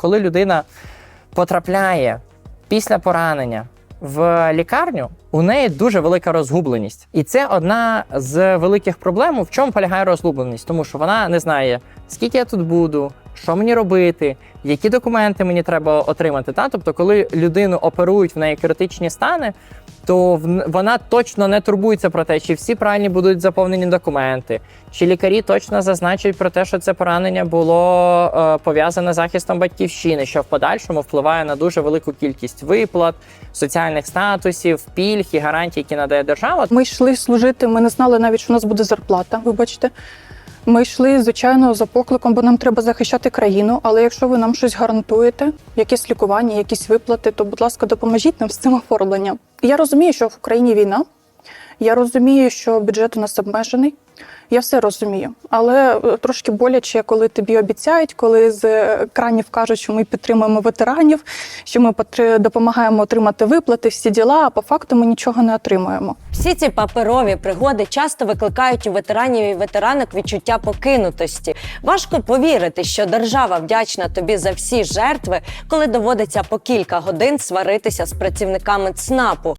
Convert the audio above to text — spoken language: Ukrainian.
Коли людина потрапляє після поранення в лікарню, у неї дуже велика розгубленість. І це одна з великих проблем, в чому полягає розгубленість, тому що вона не знає, скільки я тут буду, що мені робити, які документи мені треба отримати. Та? Тобто, коли людину оперують в неї критичні стани, то вона точно не турбується про те, чи всі правильні будуть заповнені документи, чи лікарі точно зазначать про те, що це поранення було е, пов'язане з захистом батьківщини, що в подальшому впливає на дуже велику кількість виплат, соціальних статусів, пільг і гарантій, які надає держава. Ми йшли служити, ми не знали навіть, що у нас буде зарплата. Вибачте. Ми йшли, звичайно, за покликом, бо нам треба захищати країну. Але якщо ви нам щось гарантуєте, якесь лікування, якісь виплати, то, будь ласка, допоможіть нам з цим оформленням. Я розумію, що в Україні війна. Я розумію, що бюджет у нас обмежений. Я все розумію, але е, трошки боляче, коли тобі обіцяють, коли з е, екранів кажуть, що ми підтримуємо ветеранів, що ми допомагаємо отримати виплати, всі діла, а по факту ми нічого не отримуємо. Всі ці паперові пригоди часто викликають у ветеранів і ветеранок відчуття покинутості. Важко повірити, що держава вдячна тобі за всі жертви, коли доводиться по кілька годин сваритися з працівниками ЦНАПу.